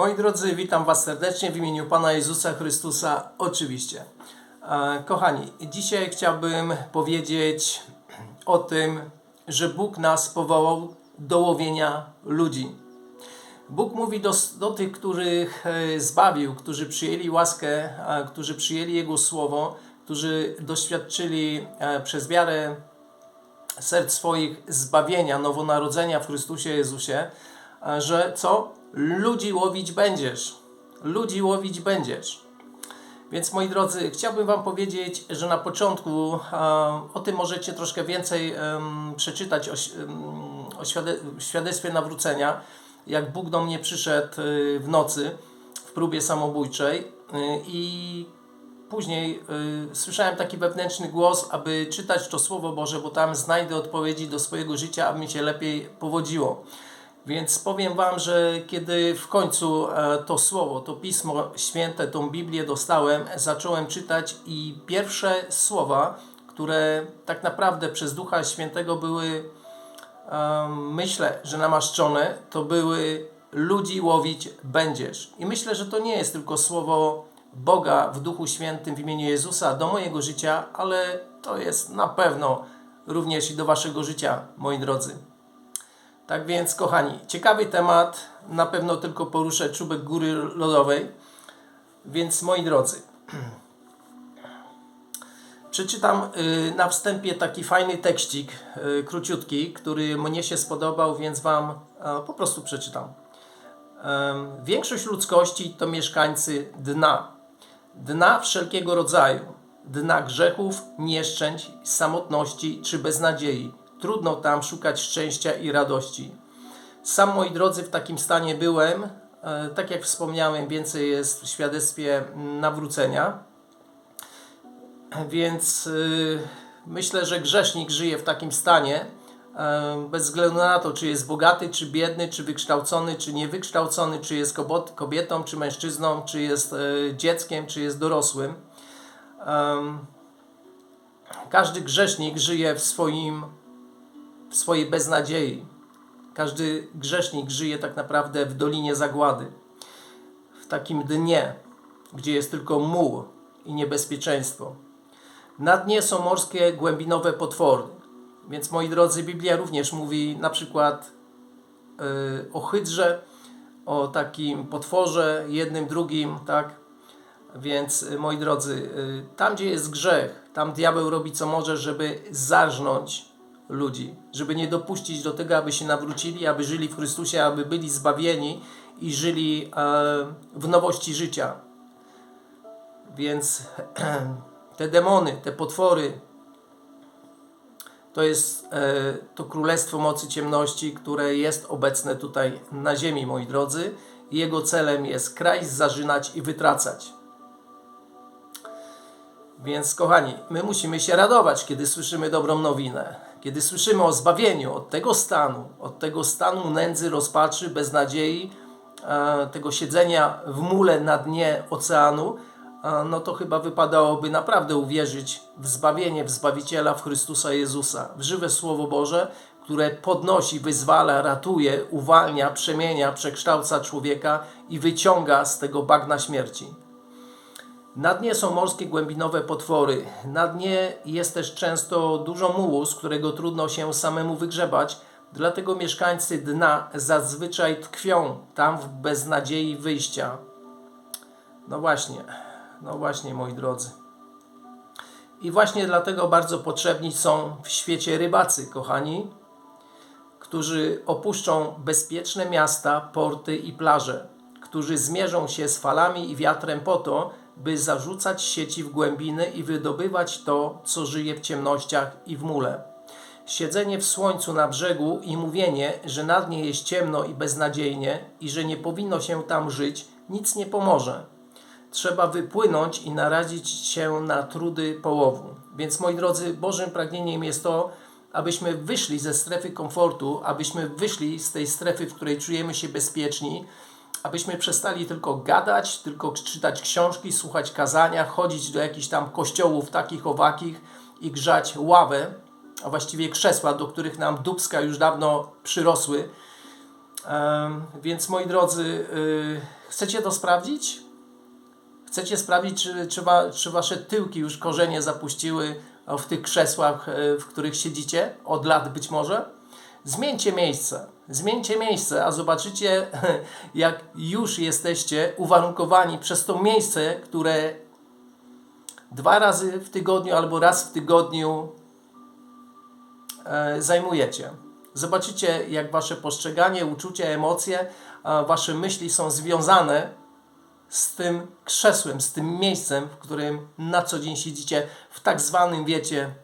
Moi drodzy, witam Was serdecznie w imieniu Pana Jezusa Chrystusa, oczywiście. E, Kochani, dzisiaj chciałbym powiedzieć o tym, że Bóg nas powołał do łowienia ludzi. Bóg mówi do, do tych, których e, zbawił, którzy przyjęli łaskę, a, którzy przyjęli Jego słowo, którzy doświadczyli e, przez wiarę serc swoich zbawienia, nowonarodzenia w Chrystusie Jezusie, e, że co? Ludzi łowić będziesz. Ludzi łowić będziesz. Więc moi drodzy, chciałbym Wam powiedzieć, że na początku o tym możecie troszkę więcej przeczytać o, świadectwie nawrócenia, jak Bóg do mnie przyszedł y, w nocy w próbie samobójczej y, i później y, słyszałem taki wewnętrzny głos, aby czytać to Słowo Boże, bo tam znajdę odpowiedzi do swojego życia, aby mi się lepiej powodziło. Więc powiem Wam, że kiedy w końcu e, to słowo, to Pismo Święte, tą Biblię dostałem, zacząłem czytać i pierwsze słowa, które tak naprawdę przez Ducha Świętego były, myślę, że namaszczone, to były ludzi łowić będziesz. I myślę, że to nie jest tylko słowo Boga w Duchu Świętym w imieniu Jezusa do mojego życia, ale to jest na pewno również i do Waszego życia, moi drodzy. Tak więc, kochani, ciekawy temat. Na pewno tylko poruszę czubek góry lodowej. Więc, moi drodzy, przeczytam y, na wstępie taki fajny tekścik, y, króciutki, który mnie się spodobał, więc Wam e, po prostu przeczytam. Większość ludzkości to mieszkańcy dna. Dna wszelkiego rodzaju. Dna grzechów, nieszczęść, samotności czy beznadziei. Trudno tam szukać szczęścia i radości. Sam, moi drodzy, w takim stanie byłem. E, Tak jak wspomniałem, więcej jest w świadectwie nawrócenia. Więc y, myślę, że grzesznik żyje w takim stanie, e, bez względu na to, czy jest bogaty, czy biedny, czy wykształcony, czy niewykształcony, czy jest kobietą, czy mężczyzną, czy jest e, dzieckiem, czy jest dorosłym. Każdy grzesznik żyje w swoim w swojej beznadziei. Każdy grzesznik żyje tak naprawdę w dolinie zagłady, w takim dnie, gdzie jest tylko muł i niebezpieczeństwo. Na dnie są morskie głębinowe potwory. Więc moi drodzy, Biblia również mówi na przykład yy, o hydrze, o takim potworze, jednym, drugim, tak? Więc moi drodzy, y, tam gdzie jest grzech, tam diabeł robi co może, żeby zarżnąć ludzi, żeby nie dopuścić do tego, aby się nawrócili, aby żyli w Chrystusie, aby byli zbawieni i żyli e, w nowości życia. Więc te demony, te potwory, to jest e, to królestwo mocy ciemności, które jest obecne tutaj na ziemi, moi drodzy. Jego celem jest kraj zarzynać i wytracać. Więc kochani, my musimy się radować, kiedy słyszymy dobrą nowinę. Kiedy słyszymy o zbawieniu od tego stanu, od tego stanu nędzy, rozpaczy, beznadziei, e, tego siedzenia w mule na dnie oceanu, e, no to chyba wypadałoby naprawdę uwierzyć w zbawienie, w Zbawiciela, w Chrystusa Jezusa, w żywe Słowo Boże, które podnosi, wyzwala, ratuje, uwalnia, przemienia, przekształca człowieka i wyciąga z tego bagna śmierci. Na dnie są morskie głębinowe potwory. Na dnie jest też często dużo mułu, z którego trudno się samemu wygrzebać, dlatego mieszkańcy dna zazwyczaj tkwią tam w beznadziei wyjścia. No właśnie, no właśnie moi drodzy. I właśnie dlatego bardzo potrzebni są w świecie rybacy, kochani, którzy opuszczą bezpieczne miasta, porty i plaże, którzy zmierzą się z falami i wiatrem po to, by zarzucać sieci w głębiny i wydobywać to, co żyje w ciemnościach i w mule. Siedzenie w słońcu na brzegu i mówienie, że na dnie jest ciemno i beznadziejnie i że nie powinno się tam żyć, nic nie pomoże. Trzeba wypłynąć i narazić się na trudy połowu. Więc moi drodzy, Bożym pragnieniem jest to, abyśmy wyszli ze strefy komfortu, abyśmy wyszli z tej strefy, w której czujemy się bezpieczni, abyśmy przestali tylko gadać, tylko czytać książki, słuchać kazania, chodzić do jakichś tam kościołów takich owakich i grzać ławę, a właściwie krzesła, do których nam dubska już dawno przyrosły, Więc moi drodzy, y, chcecie to sprawdzić? Chcecie sprawdzić, czy, czy, wa, czy wasze tyłki już korzenie zapuściły w tych krzesłach, e, w których siedzicie, od lat być może? Zmieńcie miejsce. Zmieńcie miejsce, a zobaczycie, jak już jesteście uwarunkowani przez to miejsce, które dwa razy w tygodniu albo raz w tygodniu e, zajmujecie. Zobaczycie, jak wasze postrzeganie, uczucie, emocje, wasze myśli są związane z tym krzesłem, z tym miejscem, w którym na co dzień siedzicie, w tak zwanym, wiecie,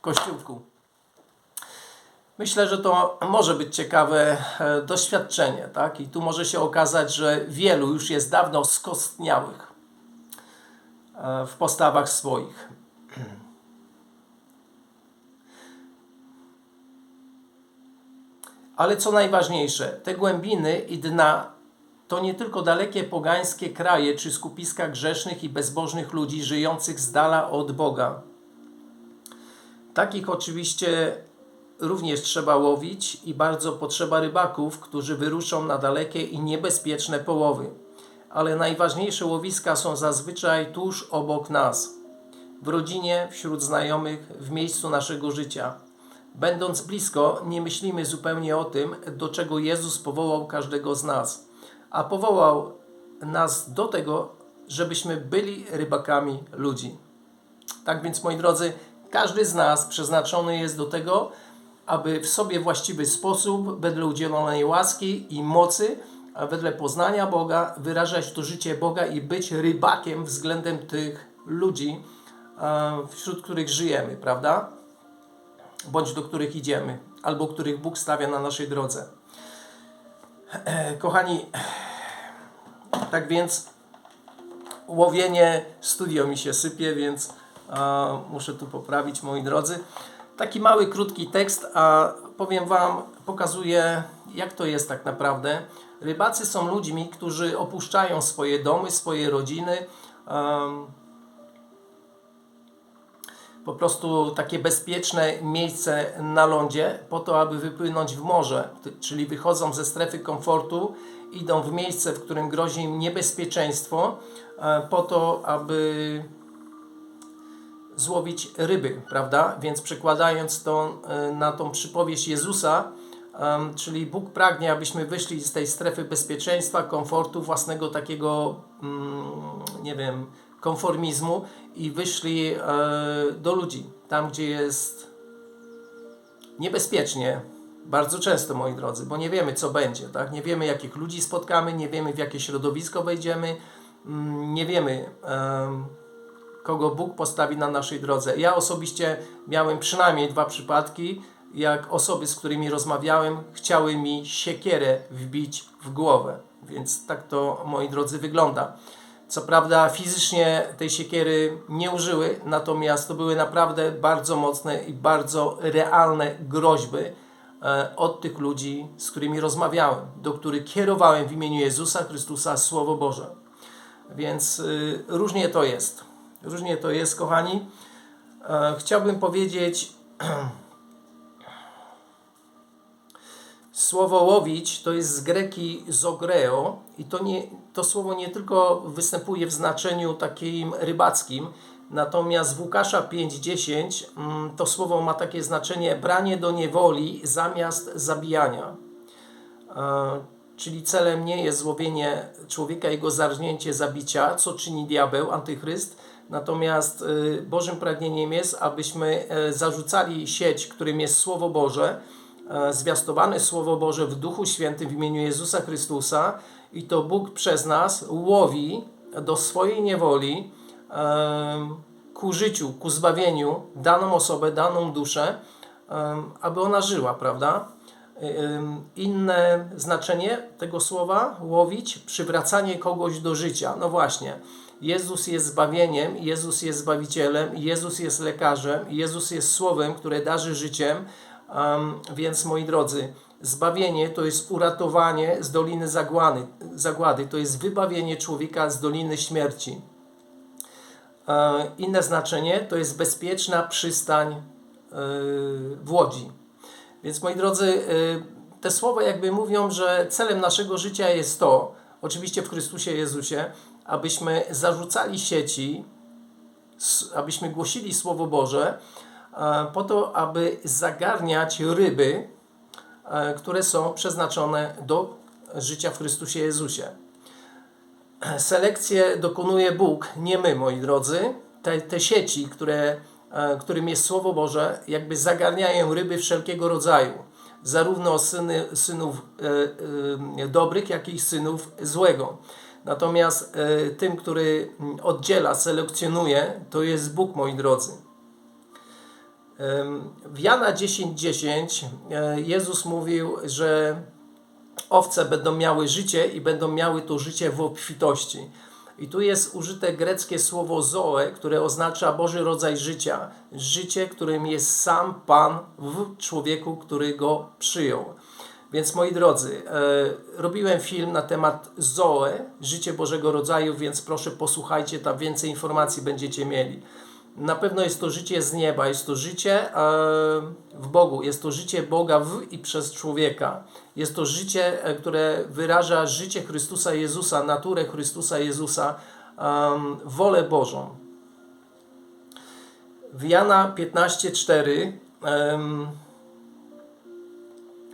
kościółku. Myślę, że to może być ciekawe e, doświadczenie, tak? I tu może się okazać, że wielu już jest dawno skostniałych e, w postawach swoich. Ale co najważniejsze, te głębiny i dna to nie tylko dalekie pogańskie kraje czy skupiska grzesznych i bezbożnych ludzi żyjących z dala od Boga. Takich oczywiście również trzeba łowić i bardzo potrzeba rybaków, którzy wyruszą na dalekie i niebezpieczne połowy. Ale najważniejsze łowiska są zazwyczaj tuż obok nas, w rodzinie, wśród znajomych, w miejscu naszego życia. Będąc blisko, nie myślimy zupełnie o tym, do czego Jezus powołał każdego z nas, a powołał nas do tego, żebyśmy byli rybakami ludzi. Tak więc, moi drodzy, każdy z nas przeznaczony jest do tego, aby w sobie właściwy sposób, wedle udzielonej łaski i mocy, a wedle poznania Boga, wyrażać to życie Boga i być rybakiem względem tych ludzi, e, wśród których żyjemy, prawda? Bądź do których idziemy, albo których Bóg stawia na naszej drodze. Kochani, tak więc łowienie, studio mi się sypie, więc e, muszę tu poprawić, moi drodzy. Taki mały, krótki tekst, a powiem Wam, pokazuje, jak to jest tak naprawdę. Rybacy są ludźmi, którzy opuszczają swoje domy, swoje rodziny. em, po prostu takie bezpieczne miejsce na lądzie, po to, aby wypłynąć w morze, czyli wychodzą ze strefy komfortu, idą w miejsce, w którym grozi im niebezpieczeństwo, e, po to, aby złowić ryby, prawda? Więc przekładając to e, na tą przypowieść Jezusa, czyli Bóg pragnie, abyśmy wyszli z tej strefy bezpieczeństwa, komfortu, własnego takiego, mm, nie wiem, konformizmu i wyszli e, do ludzi, tam gdzie jest niebezpiecznie, bardzo często, moi drodzy, bo nie wiemy, co będzie, tak? Nie wiemy, jakich ludzi spotkamy, nie wiemy, w jakie środowisko wejdziemy, mm, nie wiemy, em, kogo Bóg postawi na naszej drodze. Ja osobiście miałem przynajmniej dwa przypadki, jak osoby, z którymi rozmawiałem, chciały mi siekierę wbić w głowę. Więc tak to, moi drodzy, wygląda. Co prawda fizycznie tej siekiery nie użyły, natomiast to były naprawdę bardzo mocne i bardzo realne groźby e, od tych ludzi, z którymi rozmawiałem, do których kierowałem w imieniu Jezusa Chrystusa Słowo Boże. Więc y, różnie to jest. Różnie to jest, kochani. E, chciałbym powiedzieć, słowo łowić to jest z greki zogreo i to, nie, to słowo nie tylko występuje w znaczeniu takim rybackim, natomiast w Łukasza 5.10 mm, to słowo ma takie znaczenie branie do niewoli zamiast zabijania. E, Czyli celem nie jest złowienie człowieka, jego zarżnięcie, zabicia, co czyni diabeł, antychryst. Natomiast y, Bożym pragnieniem jest, abyśmy e, zarzucali sieć, którym jest Słowo Boże, e, zwiastowane Słowo Boże w Duchu Świętym w imieniu Jezusa Chrystusa i to Bóg przez nas łowi do swojej niewoli em, ku życiu, ku zbawieniu daną osobę, daną duszę, aby ona żyła, prawda? Inne znaczenie tego słowa łowić, przywracanie kogoś do życia. No właśnie, Jezus jest zbawieniem, Jezus jest zbawicielem, Jezus jest lekarzem, Jezus jest słowem, które darzy życiem. Ym, więc moi drodzy, zbawienie to jest uratowanie z doliny zagłady, zagłady, to jest wybawienie człowieka z doliny śmierci. E, Inne znaczenie to jest bezpieczna przystań e, w łodzi. Więc moi drodzy, y, te słowa jakby mówią, że celem naszego życia jest to, oczywiście w Chrystusie Jezusie, abyśmy zarzucali sieci, abyśmy głosili Słowo Boże, e, po to, aby zagarniać ryby, e, które są przeznaczone do życia w Chrystusie Jezusie. Selekcję dokonuje Bóg, nie my, moi drodzy. Te, te sieci, które, e, którym jest Słowo Boże, jakby zagarniają ryby wszelkiego rodzaju. Zarówno syny, synów e, e, dobrych, jak i synów złego. Natomiast e, tym, który oddziela, selekcjonuje, to jest Bóg, moi drodzy. W Jana 10:10 10, e, Jezus mówił, że owce będą miały życie i będą miały to życie w obfitości. I tu jest użyte greckie słowo zoe, które oznacza Boży rodzaj życia. Życie, którym jest sam Pan w człowieku, który go przyjął. Więc moi drodzy, e, robiłem film na temat Zoe, życie Bożego rodzaju, więc proszę posłuchajcie, tam więcej informacji będziecie mieli. Na pewno jest to życie z nieba, jest to życie e, w Bogu, jest to życie Boga w i przez człowieka. Jest to życie, e, które wyraża życie Chrystusa Jezusa, naturę Chrystusa Jezusa, um, wolę Bożą. W Jana 15:4 um,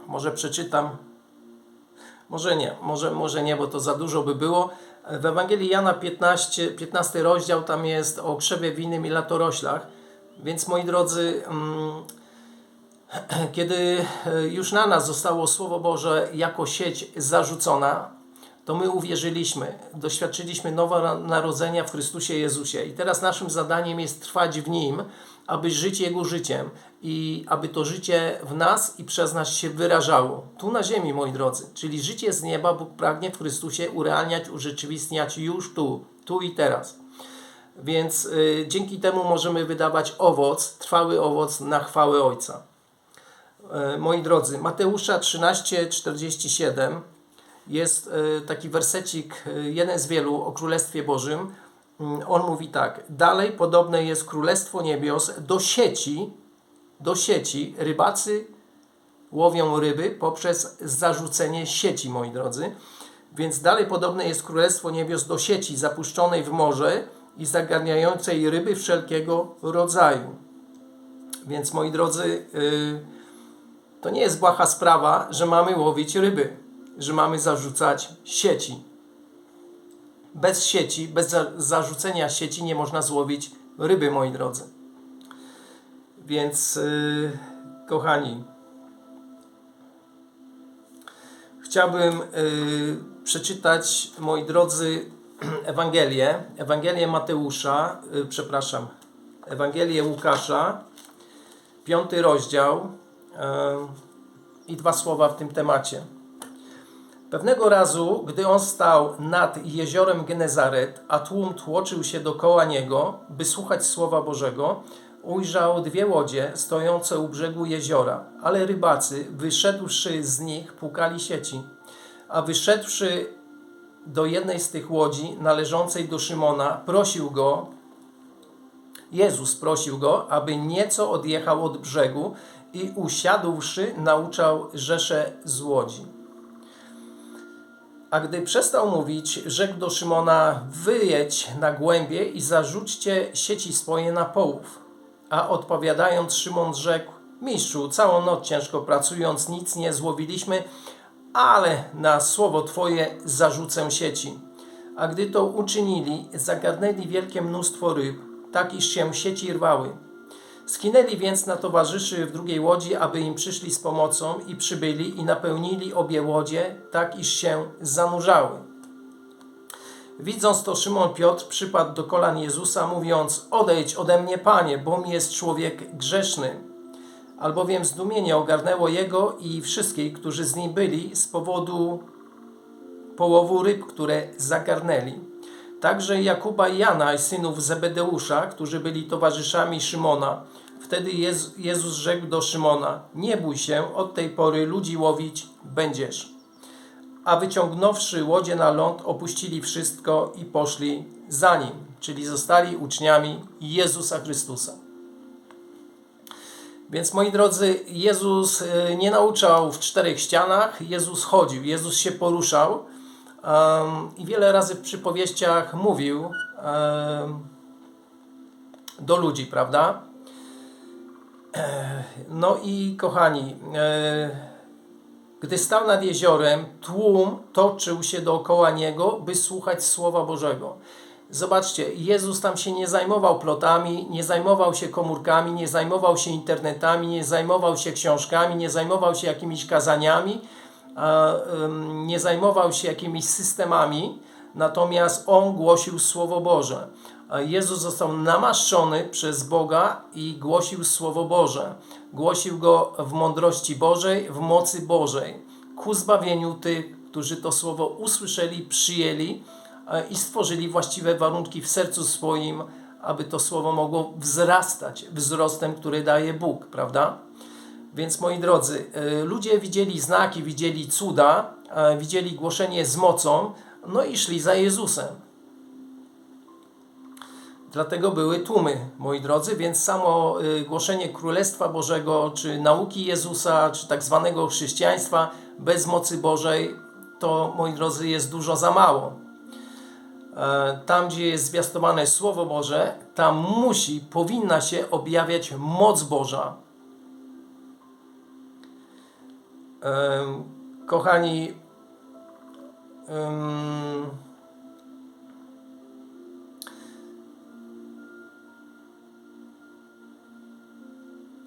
może przeczytam, może nie, może, może nie, bo to za dużo by było. W Ewangelii Jana 15, 15 rozdział tam jest o krzewie winnym i latoroślach. Więc moi drodzy, mm, kiedy już na nas zostało Słowo Boże jako sieć zarzucona, to my uwierzyliśmy, doświadczyliśmy nowego narodzenia w Chrystusie Jezusie. I teraz naszym zadaniem jest trwać w Nim, aby żyć Jego życiem i aby to życie w nas i przez nas się wyrażało. Tu na ziemi, moi drodzy. Czyli życie z nieba Bóg pragnie w Chrystusie urealniać, urzeczywistniać już tu, tu i teraz. Więc y, dzięki temu możemy wydawać owoc, trwały owoc na chwałę Ojca. Y, moi drodzy, Mateusza 13:47 jest y, taki wersecik, y, jeden z wielu o Królestwie Bożym. Mm, on mówi tak: Dalej podobne jest Królestwo Niebios do sieci, do sieci. Rybacy łowią ryby poprzez zarzucenie sieci, moi drodzy. Więc dalej podobne jest Królestwo Niebios do sieci zapuszczonej w morze i zagarniającej ryby wszelkiego rodzaju. Więc moi drodzy, yy, to nie jest błaha sprawa, że mamy łowić ryby, że mamy zarzucać sieci. Bez sieci, bez za zarzucenia sieci nie można złowić ryby, moi drodzy. Więc, yy, kochani, chciałbym yy, przeczytać, moi drodzy, Ewangelię, Ewangelię Mateusza, yy, przepraszam, Ewangelię Łukasza, piąty rozdział yy, i dwa słowa w tym temacie. Pewnego razu, gdy on stał nad jeziorem Genezaret, a tłum tłoczył się dokoła niego, by słuchać słowa Bożego, ujrzał dwie łodzie stojące u brzegu jeziora, ale rybacy, wyszedłszy z nich, pukali sieci. A wyszedłszy do jednej z tych łodzi, należącej do Szymona, prosił go, Jezus prosił go, aby nieco odjechał od brzegu i usiadłszy, nauczał rzesze z łodzi. A gdy przestał mówić, rzekł do Szymona: Wyjedź na głębie i zarzućcie sieci swoje na połów. A odpowiadając, Szymon rzekł: Mistrzu, całą noc ciężko pracując, nic nie złowiliśmy, ale na słowo Twoje zarzucę sieci. A gdy to uczynili, zagarnęli wielkie mnóstwo ryb, tak iż się sieci rwały. Skinęli więc na towarzyszy w drugiej łodzi, aby im przyszli z pomocą i przybyli i napełnili obie łodzie, tak iż się zanurzały. Widząc to, Szymon Piotr przypadł do kolan Jezusa, mówiąc: Odejdź ode mnie, panie, bo mi jest człowiek grzeszny. Albowiem zdumienie ogarnęło jego i wszystkich, którzy z nim byli, z powodu połowu ryb, które zagarnęli. Także Jakuba i Jana, i synów Zebedeusza, którzy byli towarzyszami Szymona. Wtedy Jezus rzekł do Szymona: Nie bój się, od tej pory ludzi łowić będziesz. A wyciągnąwszy łodzie na ląd, opuścili wszystko i poszli za nim, czyli zostali uczniami Jezusa Chrystusa. Więc moi drodzy, Jezus y, nie nauczał w czterech ścianach, Jezus chodził, Jezus się poruszał um, i wiele razy w przypowieściach mówił um, do ludzi, prawda? No i kochani, e, gdy stał nad jeziorem, tłum toczył się dookoła niego, by słuchać Słowa Bożego. Zobaczcie, Jezus tam się nie zajmował plotami, nie zajmował się komórkami, nie zajmował się internetami, nie zajmował się książkami, nie zajmował się jakimiś kazaniami, nie zajmował się jakimiś systemami, natomiast On głosił Słowo Boże. Jezus został namaszczony przez Boga i głosił Słowo Boże. Głosił go w mądrości Bożej, w mocy Bożej, ku zbawieniu tych, którzy to Słowo usłyszeli, przyjęli i stworzyli właściwe warunki w sercu swoim, aby to Słowo mogło wzrastać wzrostem, który daje Bóg, prawda? Więc moi drodzy, e, ludzie widzieli znaki, widzieli cuda, widzieli głoszenie z mocą, no i szli za Jezusem. Dlatego były tłumy, moi drodzy, więc samo y, głoszenie Królestwa Bożego, czy nauki Jezusa, czy tak zwanego chrześcijaństwa bez mocy Bożej, to, moi drodzy, jest dużo za mało. E, tam, gdzie jest zwiastowane Słowo Boże, tam musi, powinna się objawiać moc Boża. Kochani,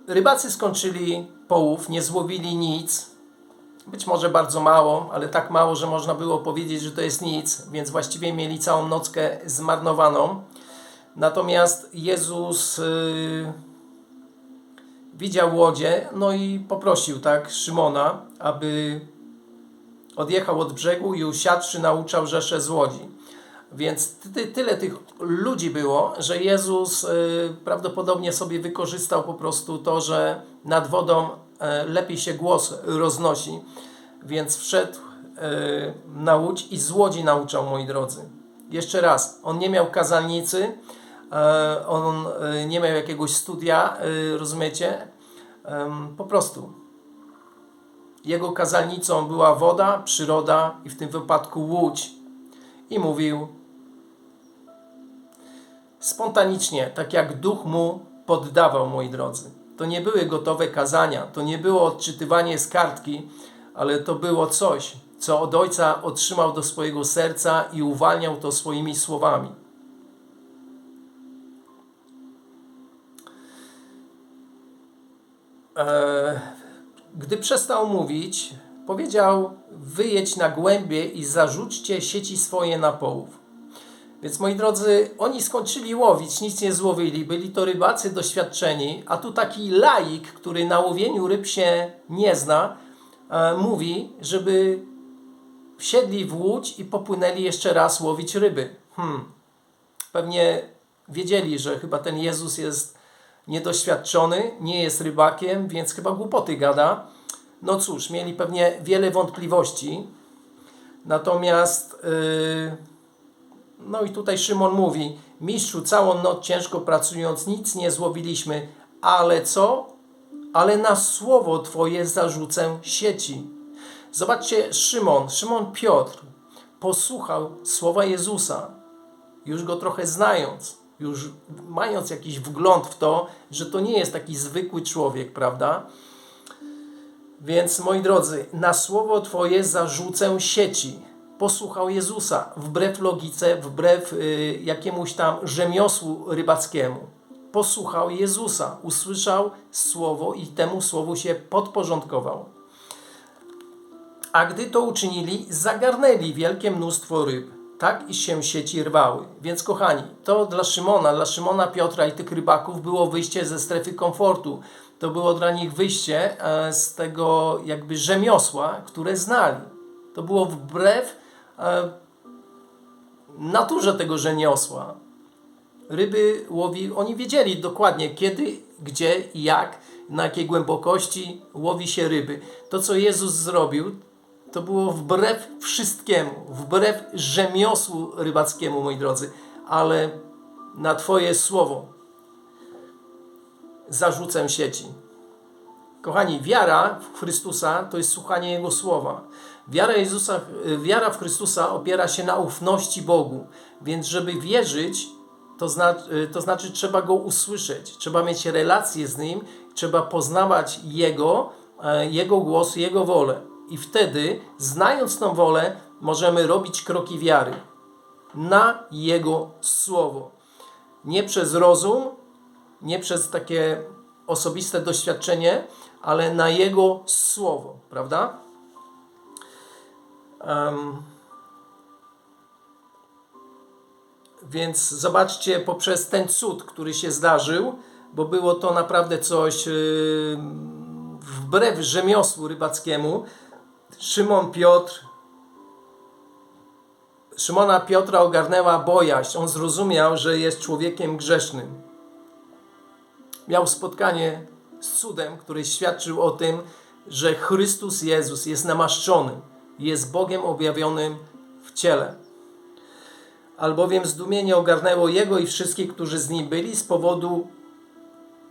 Rybacy skończyli połów, nie złowili nic. Być może bardzo mało, ale tak mało, że można było powiedzieć, że to jest nic, więc właściwie mieli całą nockę zmarnowaną. Natomiast Jezus yy, widział łodzie, no i poprosił tak Szymona, aby odjechał od brzegu i usiadłszy nauczał rzesze z łodzi. Więc ty, tyle tych ludzi było, że Jezus y, prawdopodobnie sobie wykorzystał po prostu to, że nad wodą y, lepiej się głos roznosi. Więc wszedł y, na łódź i z łodzi nauczał, moi drodzy. Jeszcze raz, on nie miał kazalnicy, on nie miał jakiegoś studia, rozumiecie? Po prostu. Jego kazalnicą była woda, przyroda i w tym wypadku łódź. I mówił spontanicznie, tak jak duch mu poddawał, moi drodzy. To nie były gotowe kazania, to nie było odczytywanie z kartki, ale to było coś, co od Ojca otrzymał do swojego serca i uwalniał to swoimi słowami. Gdy przestał mówić, powiedział: Wyjedź na głębie i zarzućcie sieci swoje na połów. Więc moi drodzy, oni skończyli łowić, nic nie złowili, byli to rybacy doświadczeni, a tu taki laik, który na łowieniu ryb się nie zna, e, mówi, żeby wsiedli w łódź i popłynęli jeszcze raz łowić ryby. Hmm. Pewnie wiedzieli, że chyba ten Jezus jest niedoświadczony, nie jest rybakiem, więc chyba głupoty gada. No cóż, mieli pewnie wiele wątpliwości. Natomiast... Yy, no i tutaj Szymon mówi, mistrzu, całą noc ciężko pracując, nic nie złowiliśmy, ale co? Ale na słowo Twoje zarzucę sieci. Zobaczcie, Szymon, Szymon Piotr posłuchał słowa Jezusa, już go trochę znając, już mając jakiś wgląd w to, że to nie jest taki zwykły człowiek, prawda? Więc moi drodzy, na słowo Twoje zarzucę sieci posłuchał Jezusa, wbrew logice, wbrew y, jakiemuś tam rzemiosłu rybackiemu. Posłuchał Jezusa, usłyszał słowo i temu słowu się podporządkował. A gdy to uczynili, zagarnęli wielkie mnóstwo ryb, tak i się sieci rwały. Więc kochani, to dla Szymona, dla Szymona Piotra i tych rybaków było wyjście ze strefy komfortu. To było dla nich wyjście e, z tego jakby rzemiosła, które znali. To było wbrew E, naturze tego rzeniosła. Ryby łowi, oni wiedzieli dokładnie kiedy, gdzie i jak, na jakiej głębokości łowi się ryby. To, co Jezus zrobił, to było wbrew wszystkiemu, wbrew rzemiosłu rybackiemu, moi drodzy, ale na Twoje słowo zarzucę sieci. Kochani, wiara w Chrystusa to jest słuchanie Jego słowa. Wiara, Jezusa, wiara w Chrystusa opiera się na ufności Bogu, więc żeby wierzyć, to, zna, to znaczy trzeba Go usłyszeć, trzeba mieć relację z Nim, trzeba poznawać Jego, e, Jego głos, Jego wolę. I wtedy, znając tą wolę, możemy robić kroki wiary na Jego słowo. Nie przez rozum, nie przez takie osobiste doświadczenie, ale na Jego słowo, prawda? Um, więc zobaczcie, poprzez ten cud, który się zdarzył, bo było to naprawdę coś yy, wbrew rzemiosłu rybackiemu, Szymon Piotr Szymona Piotra ogarnęła bojaźń. On zrozumiał, że jest człowiekiem grzesznym. Miał spotkanie z cudem, który świadczył o tym, że Chrystus Jezus jest namaszczony, jest Bogiem objawionym w ciele. Albowiem zdumienie ogarnęło jego i wszystkich, którzy z nim byli, z powodu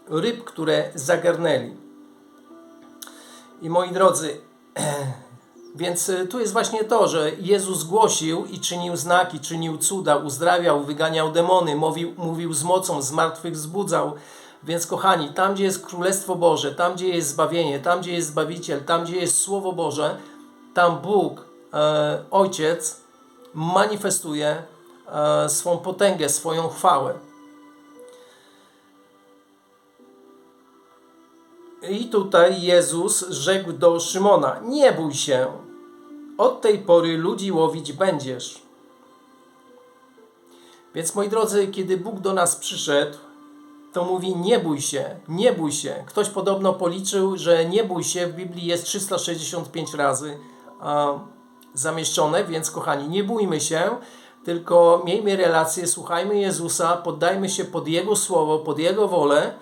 ryb, które zagarnęli. I moi drodzy, Więc y, tu jest właśnie to, że Jezus głosił i czynił znaki, czynił cuda, uzdrawiał, wyganiał demony, mówił, mówił z mocą, z martwych. Więc kochani, tam gdzie jest Królestwo Boże, tam gdzie jest zbawienie, tam gdzie jest Zbawiciel, tam gdzie jest Słowo Boże, tam Bóg, e, Ojciec, manifestuje e, swą potęgę, swoją chwałę. I tutaj Jezus rzekł do Szymona: Nie bój się, od tej pory ludzi łowić będziesz. Więc moi drodzy, kiedy Bóg do nas przyszedł, to mówi: Nie bój się, nie bój się. Ktoś podobno policzył, że nie bój się w Biblii jest 365 razy zamieszczone, więc kochani, nie bójmy się, tylko miejmy relację, słuchajmy Jezusa, poddajmy się pod Jego słowo, pod Jego wolę.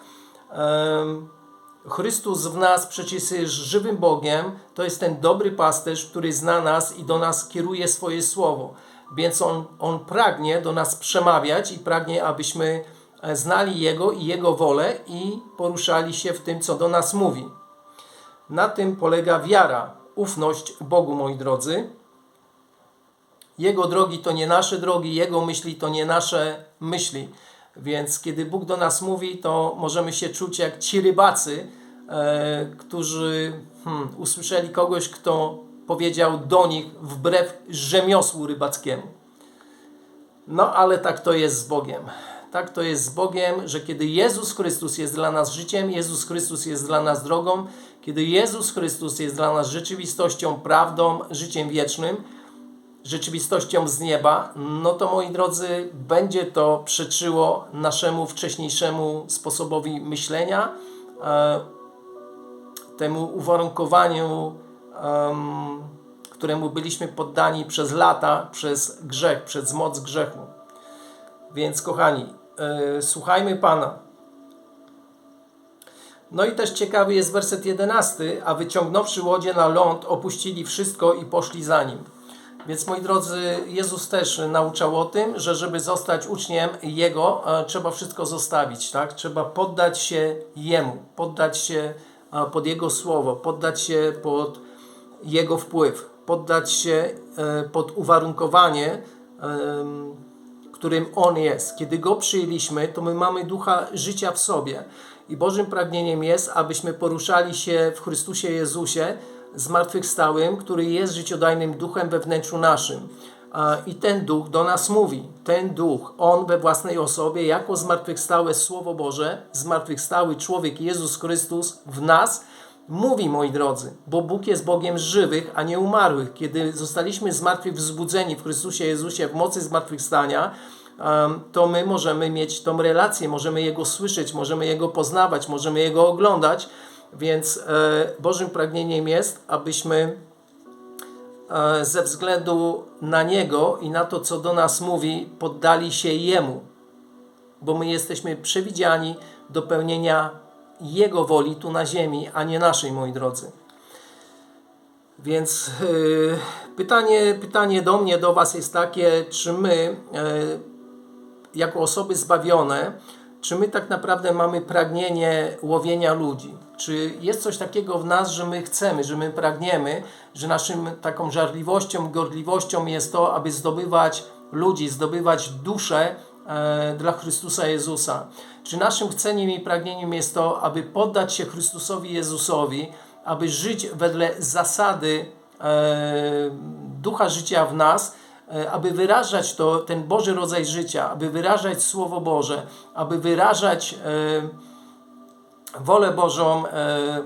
Chrystus w nas przecież jest żywym Bogiem, to jest ten dobry pasterz, który zna nas i do nas kieruje swoje słowo. Więc on, on pragnie do nas przemawiać i pragnie, abyśmy e, znali Jego i Jego wolę i poruszali się w tym, co do nas mówi. Na tym polega wiara, ufność Bogu, moi drodzy. Jego drogi to nie nasze drogi, Jego myśli to nie nasze myśli. Więc kiedy Bóg do nas mówi, to możemy się czuć jak ci rybacy, e, którzy hmm, usłyszeli kogoś, kto powiedział do nich wbrew rzemiosłu rybackiemu. No ale tak to jest z Bogiem. Tak to jest z Bogiem, że kiedy Jezus Chrystus jest dla nas życiem, Jezus Chrystus jest dla nas drogą, kiedy Jezus Chrystus jest dla nas rzeczywistością, prawdą, życiem wiecznym, rzeczywistością z nieba, no to moi drodzy, będzie to przeczyło naszemu wcześniejszemu sposobowi myślenia, e, temu uwarunkowaniu, któremu byliśmy poddani przez lata, przez grzech, przez moc grzechu. Więc kochani, e, słuchajmy Pana. No i też ciekawy jest werset 11, a wyciągnąwszy łodzie na ląd, opuścili wszystko i poszli za nim. Więc moi drodzy, Jezus też nauczał o tym, że żeby zostać uczniem Jego, e, trzeba wszystko zostawić, tak? Trzeba poddać się Jemu, poddać się e, pod Jego słowo, poddać się pod Jego wpływ, poddać się e, pod uwarunkowanie, którym On jest. Kiedy Go przyjęliśmy, to my mamy ducha życia w sobie. I Bożym pragnieniem jest, abyśmy poruszali się w Chrystusie Jezusie, zmartwychwstałym, który jest życiodajnym duchem we wnętrzu naszym. I ten duch do nas mówi. Ten duch, on we własnej osobie, jako zmartwychwstałe Słowo Boże, zmartwychwstały człowiek Jezus Chrystus w nas, mówi, moi drodzy, bo Bóg jest Bogiem żywych, a nie umarłych. Kiedy zostaliśmy zmartwych wzbudzeni w Chrystusie Jezusie w mocy zmartwychwstania, to my możemy mieć tą relację, możemy Jego słyszeć, możemy Jego poznawać, możemy Jego oglądać, więc e, Bożym pragnieniem jest, abyśmy e, ze względu na Niego i na to, co do nas mówi, poddali się Jemu, bo my jesteśmy przewidziani do pełnienia Jego woli tu na ziemi, a nie naszej, moi drodzy. Więc yy, pytanie, pytanie do mnie, do Was jest takie, czy my, jako osoby zbawione, czy my tak naprawdę mamy pragnienie łowienia ludzi? Czy jest coś takiego w nas, że my chcemy, że my pragniemy, że naszym taką żarliwością, gorliwością jest to, aby zdobywać ludzi, zdobywać duszę e, dla Chrystusa Jezusa? Czy naszym chceniem i pragnieniem jest to, aby poddać się Chrystusowi Jezusowi, aby żyć wedle zasady e, ducha życia w nas, aby wyrażać to, ten Boży rodzaj życia, aby wyrażać Słowo Boże, aby wyrażać e, wolę Bożą e,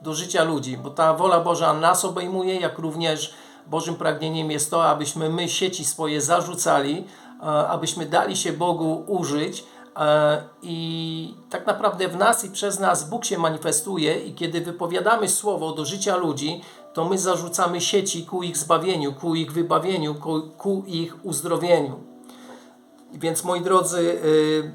do życia ludzi, bo ta wola Boża nas obejmuje, jak również Bożym pragnieniem jest to, abyśmy my sieci swoje zarzucali, e, abyśmy dali się Bogu użyć e, i tak naprawdę w nas i przez nas Bóg się manifestuje i kiedy wypowiadamy słowo do życia ludzi, to my zarzucamy sieci ku ich zbawieniu, ku ich wybawieniu, ku, ku ich uzdrowieniu. Więc moi drodzy, y,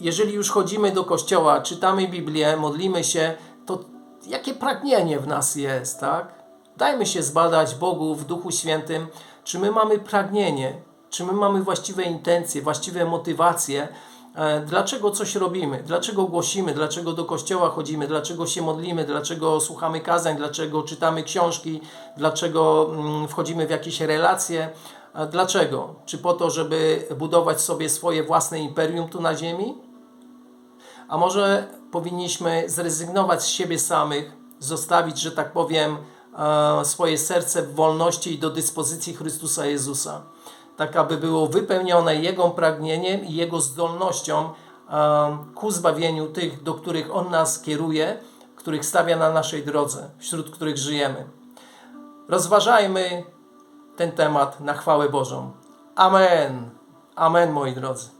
jeżeli już chodzimy do kościoła, czytamy Biblię, modlimy się, to jakie pragnienie w nas jest, tak? Dajmy się zbadać Bogu w Duchu Świętym, czy my mamy pragnienie, czy my mamy właściwe intencje, właściwe motywacje, dlaczego coś robimy, dlaczego głosimy, dlaczego do kościoła chodzimy, dlaczego się modlimy, dlaczego słuchamy kazań, dlaczego czytamy książki, dlaczego mm, wchodzimy w jakieś relacje. Dlaczego? Czy po to, żeby budować sobie swoje własne imperium tu na ziemi? A może powinniśmy zrezygnować z siebie samych, zostawić, że tak powiem, e, swoje serce w wolności i do dyspozycji Chrystusa Jezusa, tak aby było wypełnione Jego pragnieniem i Jego zdolnością ku zbawieniu tych, do których On nas kieruje, których stawia na naszej drodze, wśród których żyjemy. Rozważajmy ten temat na chwałę Bożą. Amen. Amen, moi drodzy.